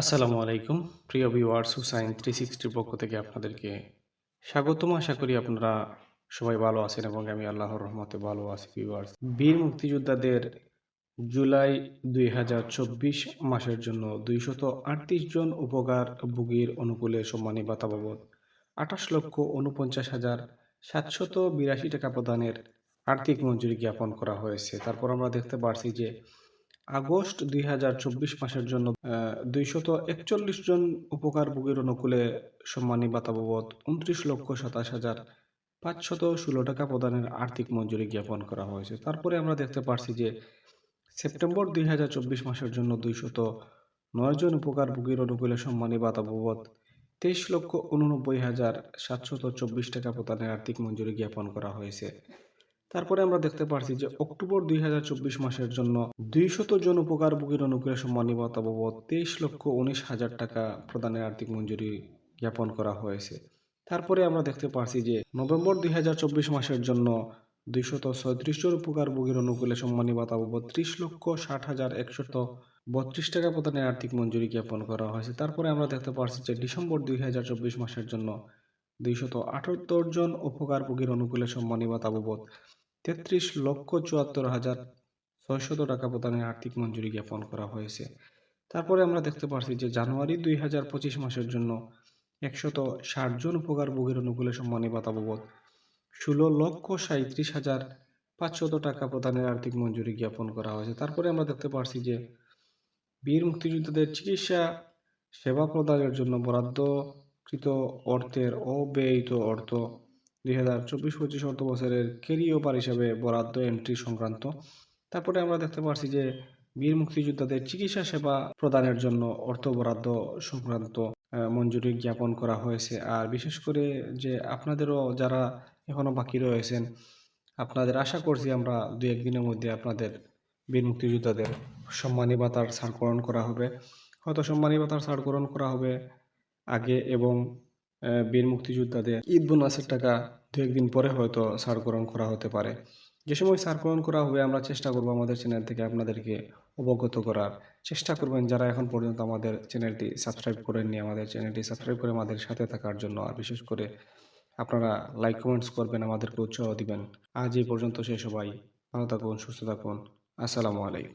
আসসালামু আলাইকুম, প্রিয় ভিউয়ার্স, হুসাইন থ্রি সিক্সটির পক্ষ থেকে আপনাদেরকে স্বাগতম। আশা করি আপনারা সবাই ভালো আছেন এবং আমি আল্লাহর রহমতে ভালো আছি, ভিউয়ার্স। বীর মুক্তিযোদ্ধাদের জুলাই দুই হাজার চব্বিশ মাসের জন্য দুইশত আটত্রিশ জন উপকার ভোগীর অনুকূলে সম্মানী ভাতা বাবদ আঠাশ লক্ষ উনপঞ্চাশ হাজার সাতশত বিরাশি টাকা প্রদানের আর্থিক মঞ্জুরি জ্ঞাপন করা হয়েছে। তারপর আমরা দেখতে পারছি যে আগস্ট দুই হাজার চব্বিশ মাসের জন্য দুইশত একচল্লিশ জন উপকার উপকারভোগীর অনুকূলে সম্মানী ভাতা উনত্রিশ লক্ষ সাতাশ হাজার পাঁচশত ষোলো টাকা প্রদানের আর্থিক মঞ্জুরি জ্ঞাপন করা হয়েছে। তারপরে আমরা দেখতে পারছি যে সেপ্টেম্বর দুই হাজার চব্বিশ মাসের জন্য দুইশত নয় জন উপকার উপকারভোগীর অনুকূলে সম্মানী ভাতা তেইশ লক্ষ উননব্বই হাজার সাতশত চব্বিশ টাকা প্রদানের আর্থিক মঞ্জুরি জ্ঞাপন করা হয়েছে। তারপরে আমরা দেখতে পারছি যে অক্টোবর দুই হাজার চব্বিশ মাসের জন্য দুইশত জন উপকার উপকারভোগীর অনুকূলে সম্মানী বাবদ তেইশ লক্ষ উনিশ হাজার টাকা প্রদানের আর্থিক মঞ্জুরি জ্ঞাপন করা হয়েছে। তারপরে আমরা দেখতে পারছি যে নভেম্বর দুই হাজার চব্বিশ মাসের জন্য দুইশত ছয়ত্রিশ জন উপকারভোগীর অনুকূলে সম্মানী ভাতা ত্রিশ লক্ষ ষাট হাজার একশত বত্রিশ টাকা প্রদানের আর্থিক মঞ্জুরি জ্ঞাপন করা হয়েছে। তারপরে আমরা দেখতে পারছি যে ডিসেম্বর দুই হাজার চব্বিশ মাসের জন্য দুইশত আটাত্তর জন উপকার উপকারভোগীর অনুকূলে সম্মানী ভাতা তেত্রিশ লক্ষ চুয়াত্তর হাজার ছয়শত টাকা প্রদানের আর্থিক মঞ্জুরি জ্ঞাপন করা হয়েছে। তারপরে আমরা দেখতে পারছি যে জানুয়ারি দুই হাজার পঁচিশ মাসের জন্য একশত ষাট জন উপকারভোগীর অনুকূলে সম্মানী ভাতা ষোলো লক্ষ সাঁত্রিশ হাজার পাঁচশত টাকা প্রদানের আর্থিক মঞ্জুরি জ্ঞাপন করা হয়েছে। তারপরে আমরা দেখতে পারছি যে বীর মুক্তিযোদ্ধাদের চিকিৎসা সেবা প্রদানের জন্য বরাদ্দকৃত অর্থের অব্যয়িত অর্থ দুই হাজার চব্বিশ পঁচিশ অর্থ বছরের ক্যারিওভার হিসাবে বরাদ্দ এন্ট্রি সংক্রান্ত। তারপরে আমরা দেখতে পাচ্ছি যে বীর মুক্তিযোদ্ধাদের চিকিৎসা সেবা প্রদানের জন্য অর্থ বরাদ্দ সংক্রান্ত মঞ্জুরি জ্ঞাপন করা হয়েছে। আর বিশেষ করে যে আপনাদেরও যারা এখনও বাকি রয়েছেন, আপনাদের আশা করছি আমরা দু একদিনের মধ্যে আপনাদের বীর মুক্তিযোদ্ধাদের সম্মানী ভাতার ছাড়করণ করা হবে। হয়তো সম্মানী ভাতার ছাড়করণ করা হবে আগে এবং বীর মুক্তিযোদ্ধাদের ঈদ বোনাসের টাকা দু একদিন পরে হয়তো ছাড়করণ করা হতে পারে। যে সময় ছাড়করণ করা হবে, আমরা চেষ্টা করব আমাদের চ্যানেল থেকে আপনাদেরকে অবগত করার। চেষ্টা করবেন যারা এখন পর্যন্ত আমাদের চ্যানেলটি সাবস্ক্রাইব করেননি, আমাদের চ্যানেলটি সাবস্ক্রাইব করে আমাদের সাথে থাকার জন্য। আর বিশেষ করে আপনারা লাইক কমেন্টস করবেন, আমাদেরকে উৎসাহ দিবেন। আজ এই পর্যন্ত সে সবাই ভালো থাকুন, সুস্থ থাকুন। আসসালামু আলাইকুম।